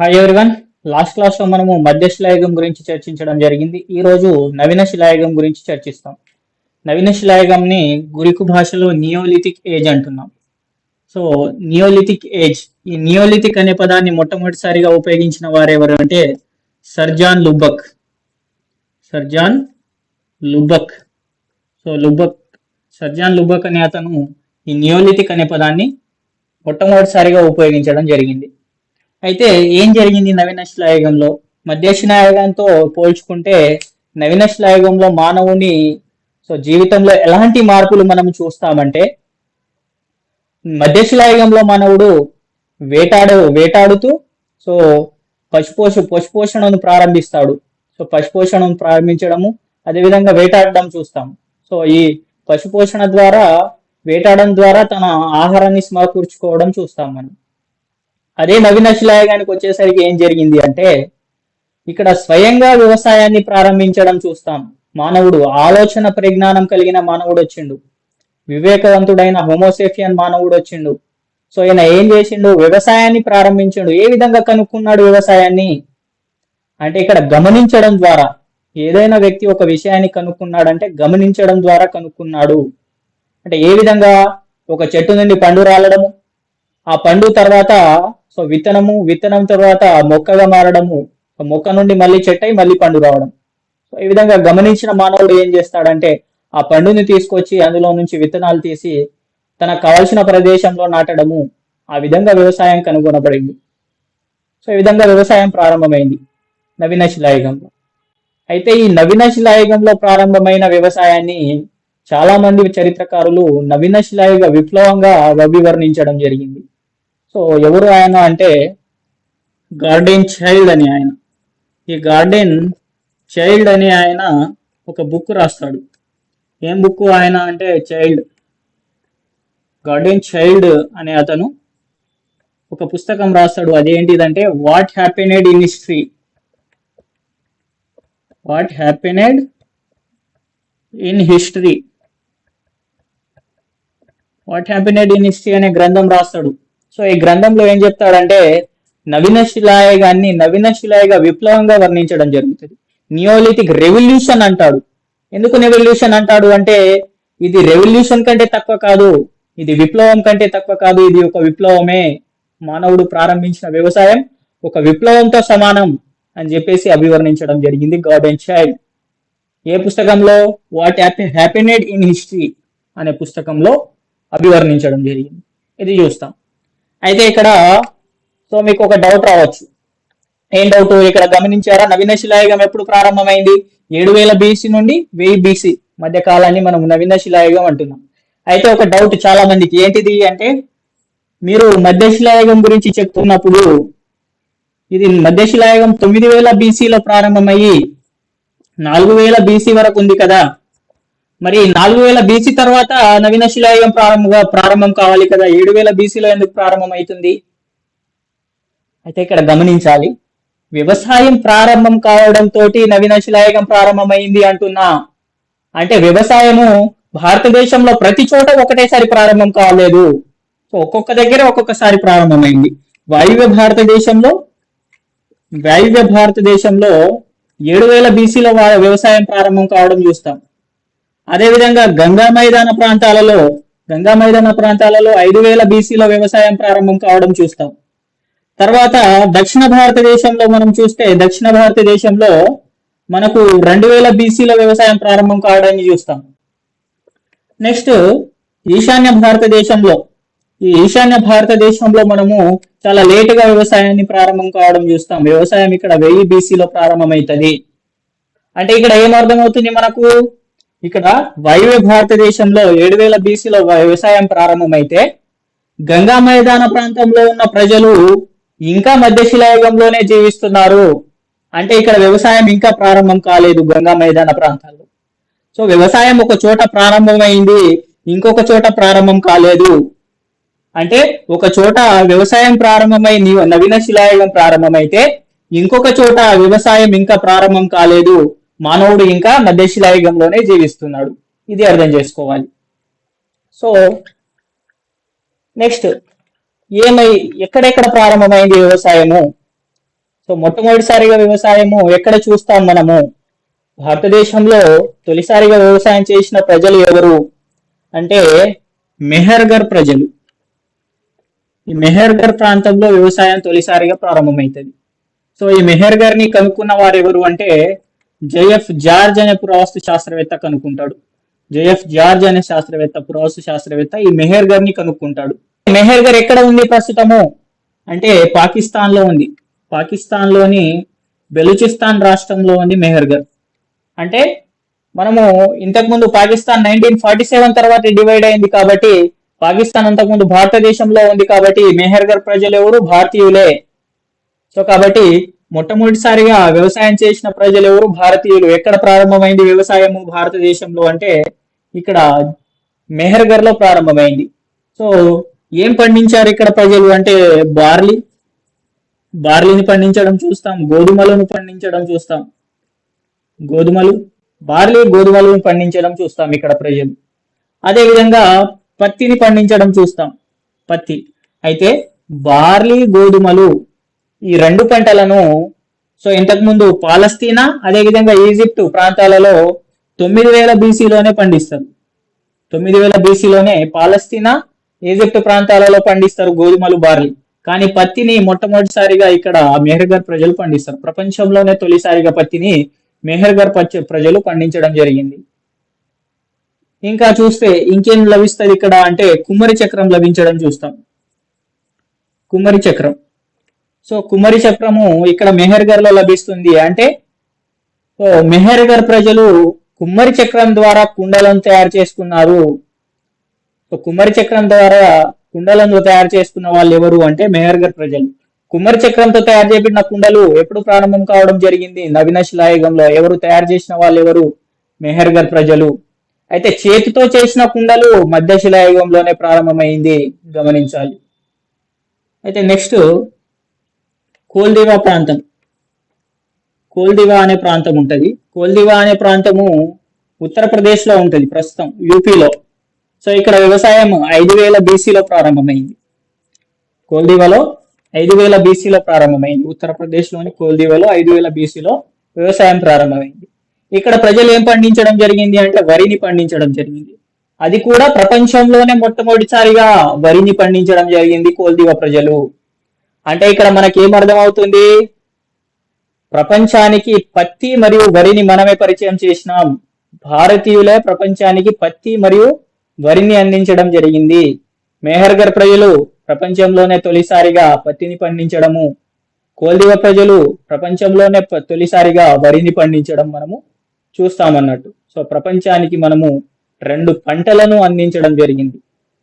Hi everyone last క్లాస్లో మనము మధ్య శిలాయుగం గురించి చర్చించడం జరిగింది. ఈ రోజు నవీన శిలాయుగం గురించి చర్చిస్తాం. నవీన శిలాయుగంని గురికు భాషలో నియోలిథిక్ ఏజ్ అంటున్నాం. So neolithic age. ఈ నియోలిథిక్ అనే పదాన్ని మొట్టమొదటిసారిగా ఉపయోగించిన వారు అంటే sir John Lubbock sir John Lubbock so Lubbock sir John Lubbock అనే అతను ఈ నియోలిథిక్ అనే పదాన్ని మొట్టమొదటిసారిగా ఉపయోగించడం జరిగింది. అయితే ఏం జరిగింది నవీన శిలాయుగంలో మధ్య శిలాయుగంతో పోల్చుకుంటే నవీన శిలాయుగంలో మానవుని సో జీవితంలో ఎలాంటి మార్పులు మనం చూస్తామంటే మధ్య శిలాయుగంలో మానవుడు వేటాడు వేటాడుతూ సో పశుపోష పశుపోషణను ప్రారంభిస్తాడు. సో పశుపోషణను ప్రారంభించడము అదేవిధంగా వేటాడడం చూస్తాం. సో ఈ పశుపోషణ ద్వారా వేటాడడం ద్వారా తన ఆహారాన్ని సమకూర్చుకోవడం చూస్తాం మనం. అదే నవీన శిలాయగానికి వచ్చేసరికి ఏం జరిగింది అంటే ఇక్కడ స్వయంగా వ్యవసాయాన్ని ప్రారంభించడం చూస్తాం. మానవుడు ఆలోచన పరిజ్ఞానం కలిగిన మానవుడు వచ్చిండు. వివేకవంతుడైన హోమోసేఫియన్ మానవుడు వచ్చిండు. సో ఈయన ఏం చేసిండు? వ్యవసాయాన్ని ప్రారంభించిండు. ఏ విధంగా కనుక్కున్నాడు వ్యవసాయాన్ని? అంటే ఇక్కడ గమనించడం ద్వారా. ఏదైనా వ్యక్తి ఒక విషయాన్ని కనుక్కున్నాడంటే గమనించడం ద్వారా కనుక్కున్నాడు. అంటే ఏ విధంగా? ఒక చెట్టు నుండి పండు రాలడము. ఆ పండు తర్వాత సో విత్తనము విత్తనం తర్వాత మొక్కగా మారడము మొక్క నుండి మళ్ళీ చెట్టై మళ్ళీ పండు రావడం. సో ఈ విధంగా గమనించిన మానవుడు ఏం చేస్తాడంటే ఆ పండుని తీసుకొచ్చి అందులో నుంచి విత్తనాలు తీసి తనకు కావలసిన ప్రదేశంలో నాటడము. ఆ విధంగా వ్యవసాయం కనుగొనబడింది. సో ఈ విధంగా వ్యవసాయం ప్రారంభమైంది నవీన శిలాయుగంలో అయితే ఈ నవీన శిలాయుగంలో ప్రారంభమైన వ్యవసాయాన్ని చాలా మంది చరిత్రకారులు నవీన శిలాయుగ విప్లవంగా అభివర్ణించడం జరిగింది. సో ఎవరు ఆయన అంటే గార్డెన్ చైల్డ్ అని ఆయన. ఈ గార్డెన్ చైల్డ్ అని ఆయన ఒక బుక్ రాస్తాడు. ఏం బుక్ ఆయన అంటే చైల్డ్? గార్డెన్ చైల్డ్ అనే అతను ఒక పుస్తకం రాస్తాడు. అదేంటిదంటే what happened in history what happened in history what happened in history అనే గ్రంథం రాస్తాడు. సో ఈ గ్రంథంలో ఏం చెప్తాడంటే నవీన శిలాయగాన్ని నవీన శిలాయగా విప్లవంగా వర్ణించడం జరుగుతుంది. నియోలిథిక్ రెవల్యూషన్ అంటాడు. ఎందుకు రెవల్యూషన్ అంటాడు అంటే ఇది రెవల్యూషన్ కంటే తక్కువ కాదు ఇది విప్లవం కంటే తక్కువ కాదు ఇది ఒక విప్లవమే. మానవుడు ప్రారంభించిన వ్యవసాయం ఒక విప్లవంతో సమానం అని చెప్పేసి అభివర్ణించడం జరిగింది గాడ్ అండ్ చైల్డ్. ఏ పుస్తకంలో? వాట్ హ్యాపెనెడ్ ఇన్ హిస్టరీ అనే పుస్తకంలో అభివర్ణించడం జరిగింది. ఇది చూస్తాం. అయితే ఇక్కడ సో మీకు ఒక డౌట్ రావచ్చు. ఏం డౌట్ ఇక్కడ గమనించారా? నవీన శిలాయుగం ఎప్పుడు ప్రారంభమైంది? ఏడు వేల బీసీ నుండి వెయ్యి బీసీ మధ్య కాలాన్ని మనం నవీన శిలాయుగం అంటున్నాం. అయితే ఒక డౌట్ చాలా మందికి. ఏంటిది అంటే మీరు మధ్య శిలాయుగం గురించి చెప్తున్నప్పుడు ఇది మధ్య శిలాయుగం తొమ్మిది వేల బీసీలో ప్రారంభమయ్యి నాలుగు వేల బీసీ వరకు ఉంది కదా. మరి నాలుగు వేల బీసీ తర్వాత నవీన శిలాయుగం ప్రారంభంగా ప్రారంభం కావాలి కదా. ఏడు వేల బీసీలో ఎందుకు ప్రారంభం అవుతుంది అయితే ఇక్కడ గమనించాలి. వ్యవసాయం ప్రారంభం కావడంతో నవీన శిలాయుగం ప్రారంభమైంది అంటున్నా. అంటే వ్యవసాయము భారతదేశంలో ప్రతి చోట ఒకటేసారి ప్రారంభం కాలేదు. సో ఒక్కొక్క దగ్గర ఒక్కొక్కసారి ప్రారంభమైంది. వాయువ్య భారతదేశంలో వాయువ్య భారతదేశంలో ఏడు వేల బీసీలో వ్యవసాయం ప్రారంభం కావడం చూస్తాం. అదేవిధంగా గంగా మైదాన ప్రాంతాలలో గంగా మైదాన ప్రాంతాలలో ఐదు వేల బీసీలో వ్యవసాయం ప్రారంభం కావడం చూస్తాం. తర్వాత దక్షిణ భారతదేశంలో మనం చూస్తే దక్షిణ భారతదేశంలో మనకు రెండు వేల బీసీలో వ్యవసాయం ప్రారంభం కావడాన్ని చూస్తాం. నెక్స్ట్ ఈశాన్య భారతదేశంలో ఈ ఈశాన్య భారతదేశంలో మనము చాలా లేటుగా వ్యవసాయాన్ని ప్రారంభం కావడం చూస్తాం. వ్యవసాయం ఇక్కడ వెయ్యి బీసీలో ప్రారంభమవుతుంది. అంటే ఇక్కడ ఏం అర్థమవుతుంది మనకు? ఇక్కడ వాయువ్య భారతదేశంలో ఏడు వేల బీసీలో వ్యవసాయం ప్రారంభమైతే గంగా మైదాన ప్రాంతంలో ఉన్న ప్రజలు ఇంకా మధ్యశిలాయుగంలోనే జీవిస్తున్నారు. అంటే ఇక్కడ వ్యవసాయం ఇంకా ప్రారంభం కాలేదు గంగా మైదాన ప్రాంతాల్లో. సో వ్యవసాయం ఒక చోట ప్రారంభమైంది ఇంకొక చోట ప్రారంభం కాలేదు. అంటే ఒక చోట వ్యవసాయం ప్రారంభమై నవీన శిలాయుగం ప్రారంభమైతే ఇంకొక చోట వ్యవసాయం ఇంకా ప్రారంభం కాలేదు. మానవుడు ఇంకా మధ్య శిలాయుగంలోనే జీవిస్తున్నాడు. ఇది అర్థం చేసుకోవాలి. సో నెక్స్ట్ ఏమై ఎక్కడెక్కడ ప్రారంభమైంది వ్యవసాయము? సో మొట్టమొదటిసారిగా వ్యవసాయము ఎక్కడ చూస్తాం మనము? భారతదేశంలో తొలిసారిగా వ్యవసాయం చేసిన ప్రజలు ఎవరు? అంటే మెహర్గర్ ప్రజలు. ఈ మెహర్గర్ ప్రాంతంలో వ్యవసాయం తొలిసారిగా ప్రారంభమవుతుంది సో ఈ మెహర్గర్ని కనుక్కున్న వారు ఎవరు అంటే జేఎఫ్ జార్జ్ అనే పురావస్తు శాస్త్రవేత్త కనుక్కుంటాడు. జేఎఫ్ జార్జ్ అనే శాస్త్రవేత్త పురావస్తు శాస్త్రవేత్త ఈ మెహర్గర్ని కనుక్కుంటాడు. మెహర్ గర్ ఎక్కడ ఉంది ప్రస్తుతము? అంటే పాకిస్తాన్లో ఉంది. పాకిస్తాన్లోని బెలూచిస్తాన్ రాష్ట్రంలో ఉంది మెహర్ గర్. అంటే మనము ఇంతకుముందు పాకిస్తాన్ నైన్టీన్ ఫార్టీ సెవెన్ తర్వాత డివైడ్ అయింది కాబట్టి పాకిస్తాన్ అంతకుముందు భారతదేశంలో ఉంది కాబట్టి మెహర్గర్ ప్రజలు ఎవరు భారతీయులే. సో కాబట్టి మొట్టమొదటిసారిగా వ్యవసాయం చేసిన ప్రజలు ఎవరు? భారతీయులు. ఎక్కడ ప్రారంభమైంది వ్యవసాయము భారతదేశంలో అంటే ఇక్కడ మెహర్గర్లో ప్రారంభమైంది. సో ఏం పండించారు ఇక్కడ ప్రజలు అంటే బార్లీ. బార్లీని పండించడం చూస్తాం గోధుమలను పండించడం చూస్తాం. గోధుమలు బార్లీ గోధుమలను పండించడం చూస్తాం ఇక్కడ ప్రజలు. అదే విధంగా పత్తిని పండించడం చూస్తాం పత్తి. అయితే బార్లీ గోధుమలు ఈ రెండు పంటలను సో ఇంతకుముందు పాలస్తీనా అదేవిధంగా ఈజిప్ట్ ప్రాంతాలలో తొమ్మిది వేల బీసీలోనే పండిస్తారు. తొమ్మిది వేల బీసీలోనే పాలస్తీనా ఈజిప్ట్ ప్రాంతాలలో పండిస్తారు గోధుమలు బార్లీ. కానీ పత్తిని మొట్టమొదటిసారిగా ఇక్కడ మెహర్గర్ ప్రజలు పండిస్తారు. ప్రపంచంలోనే తొలిసారిగా పత్తిని మెహర్గర్ పచ్చ ప్రజలు పండించడం జరిగింది. ఇంకా చూస్తే ఇంకేం లభిస్తుంది ఇక్కడ అంటే కుమ్మరి చక్రం లభించడం చూస్తాం. కుమ్మరి చక్రం. సో కుమరి చక్రము ఇక్కడ మెహర్గర్లో లభిస్తుంది. అంటే సో మెహర్గర్ ప్రజలు కుమ్మరి చక్రం ద్వారా కుండలను తయారు చేసుకున్నారు. సో కుమ్మరి చక్రం ద్వారా కుండలను తయారు చేసుకున్న వాళ్ళు ఎవరు అంటే మెహర్గర్ ప్రజలు. కుమ్మరి చక్రంతో తయారు చేయబడిన కుండలు ఎప్పుడు ప్రారంభం కావడం జరిగింది? నవీన శిలాయుగంలో ఎవరు తయారు చేసిన వాళ్ళు ఎవరు? మెహర్గర్ ప్రజలు. అయితే చేతితో చేసిన కుండలు మధ్య శిలాయుగంలోనే ప్రారంభమైంది. గమనించాలి. అయితే నెక్స్ట్ కోల్దివా ప్రాంతం. కోల్దివా అనే ప్రాంతం ఉంటుంది. కోల్దివా అనే ప్రాంతము ఉత్తరప్రదేశ్లో ఉంటుంది ప్రస్తుతం యూపీలో. సో ఇక్కడ వ్యవసాయం ఐదు వేల బీసీలో ప్రారంభమైంది. కోల్దివాలో ఐదు వేల బీసీలో ప్రారంభమైంది. ఉత్తరప్రదేశ్లోని కోల్దివాలో ఐదు వేల బీసీలో వ్యవసాయం ప్రారంభమైంది. ఇక్కడ ప్రజలు ఏం పండించడం జరిగింది అంటే వరిని పండించడం జరిగింది. అది కూడా ప్రపంచంలోనే మొట్టమొదటిసారిగా వరిని పండించడం జరిగింది కోల్దివా ప్రజలు. అంటే ఇక్కడ మనకి ఏం అర్థమవుతుంది? ప్రపంచానికి పత్తి మరియు వరిని మనమే పరిచయం చేసినాం. భారతీయులే ప్రపంచానికి పత్తి మరియు వరిని అందించడం జరిగింది. మేహర్గర్ ప్రజలు ప్రపంచంలోనే తొలిసారిగా పత్తిని పండించడము. కోల్దివ ప్రజలు ప్రపంచంలోనే ప- తొలిసారిగా వరిని పండించడం మనము చూస్తామన్నట్టు. సో ప్రపంచానికి మనము రెండు పంటలను అందించడం జరిగింది.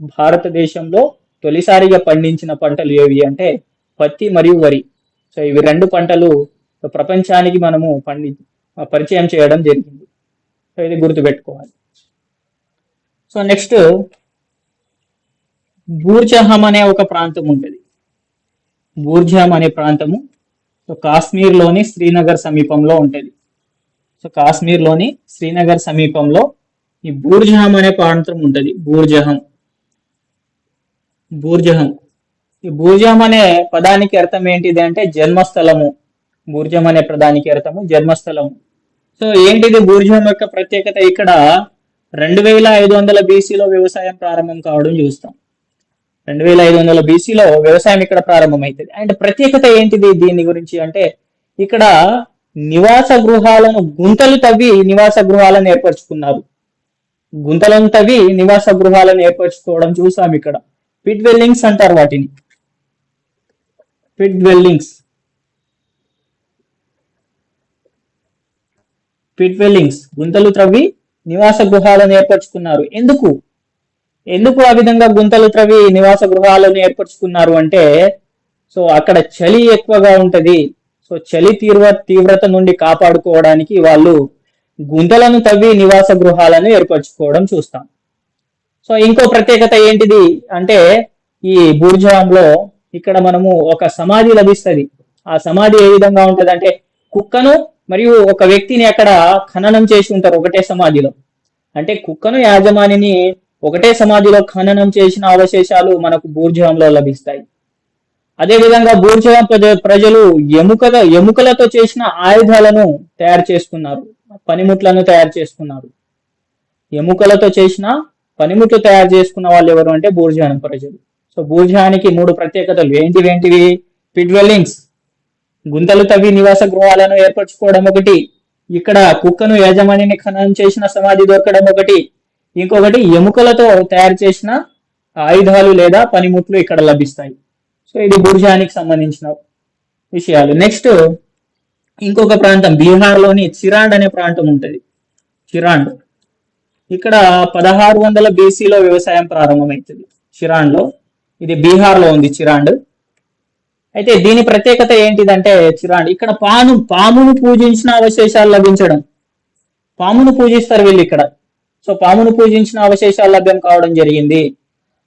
భారతదేశంలో తొలిసారిగా పండించిన పంటలు ఏవి అంటే పత్తి మరియు వరి. సో ఇవి రెండు పంటలు ప్రపంచానికి మనము పండి పరిచయం చేయడం జరిగింది. సో ఇది గుర్తుపెట్టుకోవాలి. సో నెక్స్ట్ బూర్జహం అనే ఒక ప్రాంతం ఉంటుంది. బూర్జహం అనే ప్రాంతము సో కాశ్మీర్లోని శ్రీనగర్ సమీపంలో ఉంటుంది. సో కాశ్మీర్లోని శ్రీనగర్ సమీపంలో ఈ బూర్జహం అనే ప్రాంతం ఉంటుంది. బూర్జహం. బూర్జహం. ఈ భూజం అనే పదానికి అర్థం ఏంటిది అంటే జన్మస్థలము. భూర్జం అనే పదానికి అర్థము జన్మస్థలము. సో ఏంటిది భూర్జం యొక్క ప్రత్యేకత? ఇక్కడ రెండు వేల ఐదు వందల బీసీలో వ్యవసాయం ప్రారంభం కావడం చూస్తాం. రెండు వేల ఐదు వందల బీసీలో వ్యవసాయం ఇక్కడ ప్రారంభమవుతుంది అండ్ ప్రత్యేకత ఏంటిది దీని గురించి అంటే ఇక్కడ నివాస గృహాలను గుంతలు తవ్వి నివాస గృహాలను ఏర్పరచుకున్నారు. గుంతలను తవ్వి నివాస గృహాలను ఏర్పరచుకోవడం చూసాం ఇక్కడ. పిట్ వెల్లింగ్స్ అంటారు వాటిని. Pit dwellings pit dwellings. గుంతలు త్రవ్వి నివాస గృహాలను ఏర్పరచుకున్నారు. ఎందుకు? ఎందుకు ఆ విధంగా గుంతలు త్రవ్వి నివాస గృహాలను ఏర్పరచుకున్నారు అంటే సో అక్కడ చలి ఎక్కువగా ఉంటది. సో చలి తీవ్ర తీవ్రత నుండి కాపాడుకోవడానికి వాళ్ళు గుంతలను తవ్వి నివాస గృహాలను ఏర్పరచుకోవడం చూస్తాం. సో ఇంకో ప్రత్యేకత ఏంటిది? అంటే ఈ బూర్జాంలో ఇక్కడ మనము ఒక సమాధి లభిస్తది. ఆ సమాధి ఏ విధంగా ఉంటుంది అంటే కుక్కను మరియు ఒక వ్యక్తిని అక్కడ ఖననం చేసి ఉంటారు ఒకటే సమాధిలో. అంటే కుక్కను యాజమానిని ఒకటే సమాధిలో ఖననం చేసిన అవశేషాలు మనకు బూర్జాంలో లభిస్తాయి. అదే విధంగా ప్రజలు ఎముక ఎముకలతో చేసిన ఆయుధాలను తయారు చేసుకున్నారు. పనిముట్లను తయారు చేసుకున్నారు. ఎముకలతో చేసిన పనిముట్లు తయారు చేసుకున్న వాళ్ళు ఎవరు అంటే బూర్జానం ప్రజలు. సో భూజానికి మూడు ప్రత్యేకతలు. ఏంటివి? ఏంటివి పిడ్వెల్లింగ్స్ గుంతలు తవ్వి నివాస గృహాలను ఏర్పరచుకోవడం ఒకటి. ఇక్కడ కుక్కను యజమానిని ఖననం చేసిన సమాధి దొరకడం ఒకటి. ఇంకొకటి ఎముకలతో తయారు చేసిన ఆయుధాలు లేదా పనిముట్లు ఇక్కడ లభిస్తాయి. సో ఇది బుర్జానికి సంబంధించిన విషయాలు. నెక్స్ట్ ఇంకొక ప్రాంతం. బీహార్లోని చిరాండ్ అనే ప్రాంతం ఉంటుంది. చిరాండ్. ఇక్కడ పదహారు వందల బీసీలో వ్యవసాయం ప్రారంభమవుతుంది చిరాండ్లో ఇది బీహార్లో ఉంది చిరాండ్. అయితే దీని ప్రత్యేకత ఏంటిదంటే చిరాండ్ ఇక్కడ పాము పామును పూజించిన అవశేషాలు లభించడం. పామును పూజిస్తారు వీళ్ళు ఇక్కడ. సో పామును పూజించిన అవశేషాలు లభ్యం కావడం జరిగింది.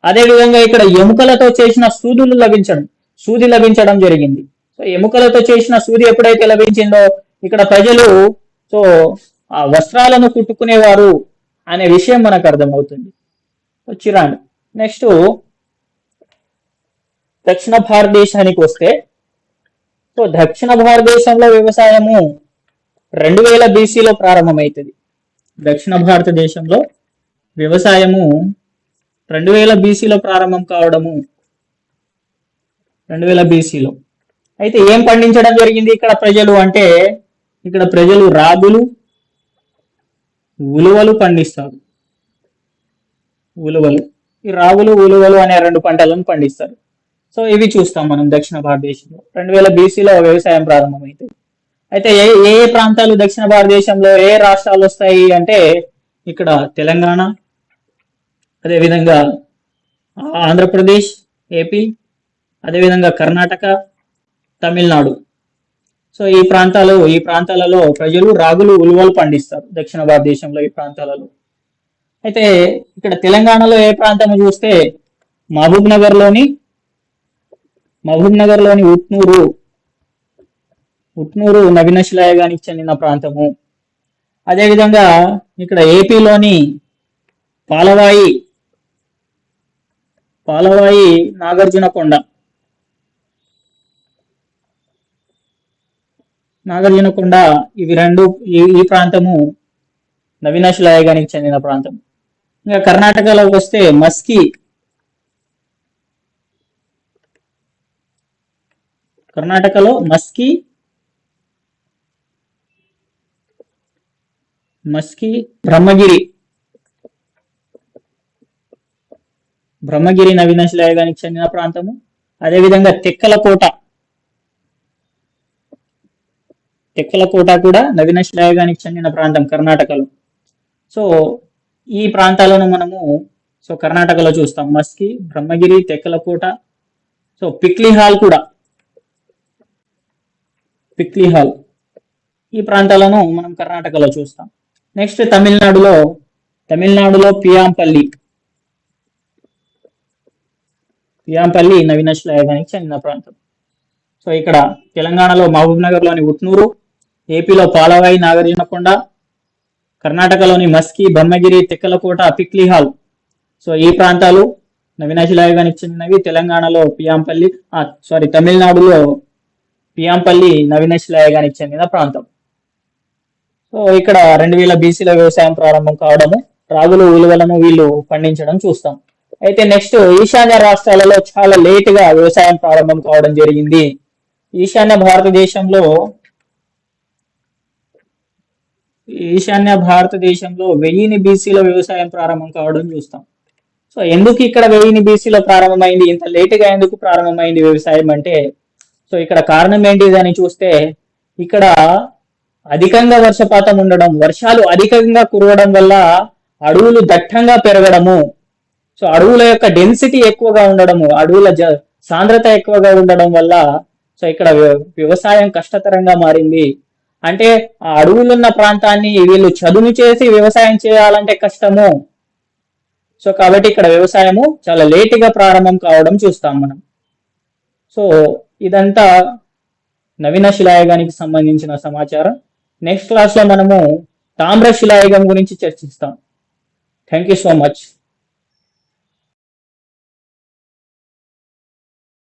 అదే విధంగా ఇక్కడ ఎముకలతో చేసిన సూదులు లభించడం సూది లభించడం జరిగింది. సో ఎముకలతో చేసిన సూది ఎప్పుడైతే లభించిందో ఇక్కడ ప్రజలు సో ఆ వస్త్రాలను కుట్టుకునేవారు అనే విషయం మనకు అర్థమవుతుంది. చిరాండ్ నెక్స్ట్ దక్షిణ భారతదేశానికి వస్తే సో దక్షిణ భారతదేశంలో వ్యవసాయము రెండు వేల బీసీలో ప్రారంభమవుతుంది దక్షిణ భారతదేశంలో వ్యవసాయము రెండు వేల బీసీలో ప్రారంభం కావడము రెండు వేల బీసీలో. అయితే ఏం పండించడం జరిగింది ఇక్కడ ప్రజలు అంటే ఇక్కడ ప్రజలు రాగులు ఉలువలు పండిస్తారు. ఉలువలు. ఈ రాగులు ఉలువలు అనే రెండు పంటలను పండిస్తారు. సో ఇవి చూస్తాం మనం దక్షిణ భారతదేశంలో. రెండు వేల బీసీలో వ్యవసాయం ప్రారంభమైంది. అయితే ఏ ఏ ప్రాంతాలు దక్షిణ భారతదేశంలో ఏ రాష్ట్రాలు వస్తాయి అంటే ఇక్కడ తెలంగాణ అదేవిధంగా ఆంధ్రప్రదేశ్ ఏపీ అదేవిధంగా కర్ణాటక తమిళనాడు. సో ఈ ప్రాంతాలు ఈ ప్రాంతాలలో ప్రజలు రాగులు ఉలువలు పండిస్తారు దక్షిణ భారతదేశంలో ఈ ప్రాంతాలలో. అయితే ఇక్కడ తెలంగాణలో ఏ ప్రాంతం చూస్తే మహబూబ్ నగర్లోని లోని మహబూబ్ నగర్లోని ఉట్నూరు ఉట్నూరు నవీనశిలాయగానికి చెందిన ప్రాంతము. అదేవిధంగా ఇక్కడ ఏపీలోని పాలవాయి పాలవాయి నాగార్జునకొండ నాగార్జునకొండ ఇవి రెండు ఈ ప్రాంతము నవీనశిలాయగానికి చెందిన ప్రాంతం. ఇంకా కర్ణాటకలోకి వస్తే మస్కి కర్ణాటకలో మస్కి మస్కి బ్రహ్మగిరి. బ్రహ్మగిరి నవీన శిలాయుగానికి చెందిన ప్రాంతము. అదేవిధంగా తెక్కలకోట. తెక్కలకోట కూడా నవీన శిలాయుగానికి చెందిన ప్రాంతం కర్ణాటకలో. సో ఈ ప్రాంతాలను మనము సో కర్ణాటకలో చూస్తాం. మస్కి బ్రహ్మగిరి తెక్కలకోట. సో పిక్లీ హాల్ కూడా. పిక్లీ హాల్. ఈ ప్రాంతాలను మనం కర్ణాటకలో చూస్తాం. నెక్స్ట్ తమిళనాడులో తమిళనాడులో పియాంపల్లి. పియాంపల్లి నవీనశిలాయుధానికి చెందిన ప్రాంతం. సో ఇక్కడ తెలంగాణలో మహబూబ్ నగర్లోని ఉట్నూరు ఏపీలో పాలవాయి నాగార్జునకొండ కర్ణాటకలోని మస్కి బొమ్మగిరి తిక్కలకోట పిక్లిహాల్ సో ఈ ప్రాంతాలు నవీనశిలాయుగానికి చెందినవి. తెలంగాణలో పియాంపల్లి సారీ తమిళనాడులో పియాంపల్లి నవీనశిలాయగానికి చెందిన ప్రాంతం. సో ఇక్కడ రెండు వేల బీసీలో వ్యవసాయం ప్రారంభం కావడము రాగులు ఉలువలను వీళ్ళు పండించడం చూస్తాం. అయితే నెక్స్ట్ ఈశాన్య రాష్ట్రాలలో చాలా లేట్గా వ్యవసాయం ప్రారంభం కావడం జరిగింది. ఈశాన్య భారతదేశంలో ఈశాన్య భారతదేశంలో వెయ్యిని బీసీలో వ్యవసాయం ప్రారంభం కావడం చూస్తాం. సో ఎందుకు ఇక్కడ వెయ్యిని బీసీలో ప్రారంభమైంది ఇంత లేటుగా ఎందుకు ప్రారంభమైంది వ్యవసాయం అంటే సో ఇక్కడ కారణం ఏంటిది అని చూస్తే ఇక్కడ అధికంగా వర్షపాతం ఉండడం వర్షాలు అధికంగా కురవడం వల్ల అడవులు దట్టంగా పెరగడము. సో అడవుల యొక్క డెన్సిటీ ఎక్కువగా ఉండడము అడవుల జ సాంద్రత ఎక్కువగా ఉండడం వల్ల సో ఇక్కడ వ్య- వ్యవసాయం కష్టతరంగా మారింది. అంటే ఆ అడవులున్న ప్రాంతాన్ని వీళ్ళు చదును చేసి వ్యవసాయం చేయాలంటే కష్టము. సో కాబట్టి ఇక్కడ వ్యవసాయము చాలా లేటుగా ప్రారంభం కావడం చూస్తాం మనం. సో ఇదంతా నవీన శిలాయుగానికి సంబంధించిన సమాచారం. నెక్స్ట్ క్లాస్లో మనము తామ్ర శిలాయుగం గురించి చర్చిస్తాం. Thank you so much